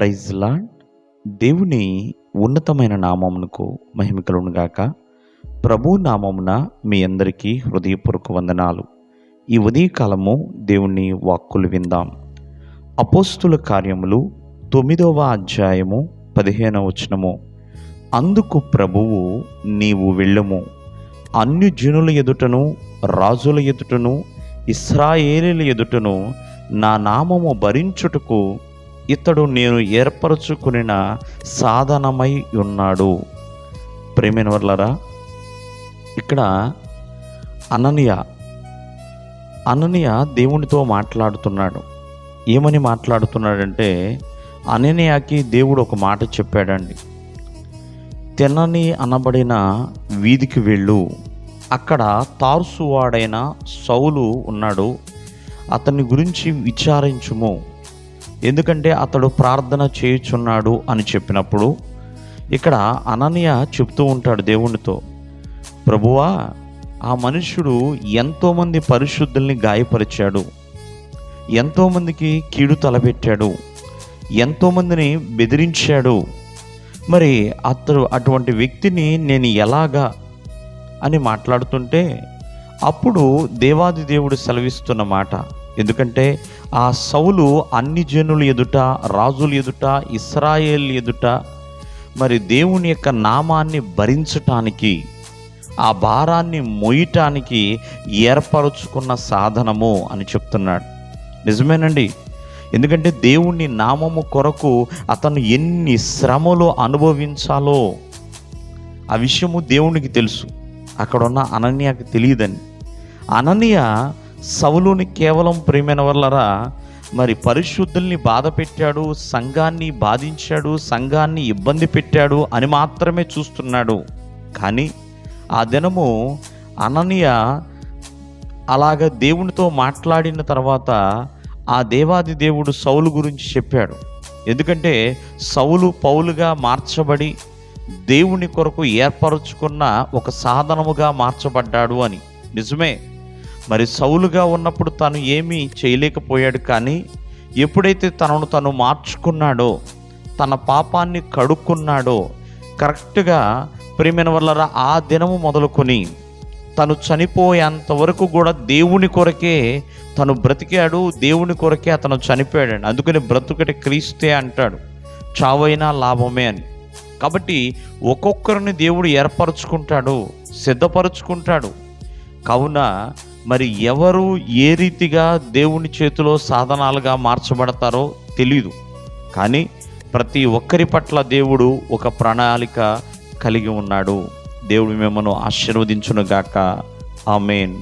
Praise lord దేవుని ఉన్నతమైన నామమునకు మహిమ గాక. ప్రభు నామమున మీ అందరికీ హృదయపూర్వక వందనాలు. ఈ ఉదయకాలము దేవుని వాక్కులు విందాం. అపోస్తుల కార్యములు తొమ్మిదవ అధ్యాయము పదిహేనవ వచనము. అందుకు ప్రభువు నీవు వెళ్ళము. అన్ని జనుల ఎదుటను రాజుల ఎదుటను ఇస్రాయేలీల ఎదుటను నా నామము భరించుటకు ఇతడు నేను ఏర్పరచుకునిన సాధనమై ఉన్నాడు. ప్రేమైన వర్లరా ఇక్కడ అననియ అననియ దేవునితో మాట్లాడుతున్నాడు. ఏమని మాట్లాడుతున్నాడంటే అననియాకి దేవుడు ఒక మాట చెప్పాడండి. తినని అనబడిన వీధికి వెళ్ళు. అక్కడ తార్సువాడైన సౌలు ఉన్నాడు. అతని గురించి విచారించుము. ఎందుకంటే అతడు ప్రార్థన చేయుచున్నాడు అని చెప్పినప్పుడు ఇక్కడ అనన్య చెప్తూ ఉంటాడు దేవునితో ప్రభువా ఆ మనుష్యుడు ఎంతోమంది పరిశుద్ధుల్ని గాయపరిచాడు ఎంతోమందికి కీడు తలపెట్టాడు ఎంతోమందిని బెదిరించాడు. మరి అతడు అటువంటి వ్యక్తిని నేను ఎలాగా? అని మాట్లాడుతుంటే అప్పుడు దేవాది దేవుడు సెలవిస్తున్న మాట ఎందుకంటే ఆ సౌలు అన్ని జనులు ఎదుట రాజులు ఎదుట ఇస్రాయేల్ ఎదుట మరి దేవుని యొక్క నామాన్ని భరించటానికి ఆ భారాన్ని మోయటానికి ఏర్పరచుకున్న సాధనము అని చెప్తున్నాడు. నిజమేనండి. ఎందుకంటే దేవుని నామము కొరకు అతను ఎన్ని శ్రమలు అనుభవించాలో ఆ విషయము దేవునికి తెలుసు. అక్కడ ఉన్న అనన్యకి తెలియదని అనన్య సవులుని కేవలం ప్రేమైన వల్లరా మరి పరిశుద్ధుల్ని బాధ పెట్టాడు సంఘాన్ని బాధించాడు సంఘాన్ని ఇబ్బంది పెట్టాడు అని మాత్రమే చూస్తున్నాడు. కానీ ఆ దినము అననీయ అలాగ దేవునితో మాట్లాడిన తర్వాత ఆ దేవాది దేవుడు సౌలు గురించి చెప్పాడు. ఎందుకంటే సౌలు పౌలుగా మార్చబడి దేవుని కొరకు ఏర్పరచుకున్న ఒక సాధనముగా మార్చబడ్డాడు అని. నిజమే. మరి సౌలుగా ఉన్నప్పుడు తను ఏమీ చేయలేకపోయాడు కానీ ఎప్పుడైతే తనను తను మార్చుకున్నాడో తన పాపాన్ని కడుక్కున్నాడో కరెక్ట్గా ప్రేమైన వల్ల ఆ దినము మొదలుకొని తను చనిపోయేంత వరకు కూడా దేవుని కొరకే తను బ్రతికాడు దేవుని కొరకే అతను చనిపోయాడు అందుకని బ్రతుకటి క్రీస్తే అంటాడు. చావైనా లాభమే అని. కాబట్టి ఒక్కొక్కరిని దేవుడు ఏర్పరచుకుంటాడు సిద్ధపరచుకుంటాడు. కావున మరి ఎవరు ఏ రీతిగా దేవుని చేతిలో సాధనాలుగా మార్చబడతారో తెలీదు. కానీ ప్రతి ఒక్కరి పట్ల దేవుడు ఒక ప్రణాళిక కలిగి ఉన్నాడు. దేవుడు మిమ్మల్ని ఆశీర్వదించునుగాక. ఆమెన్.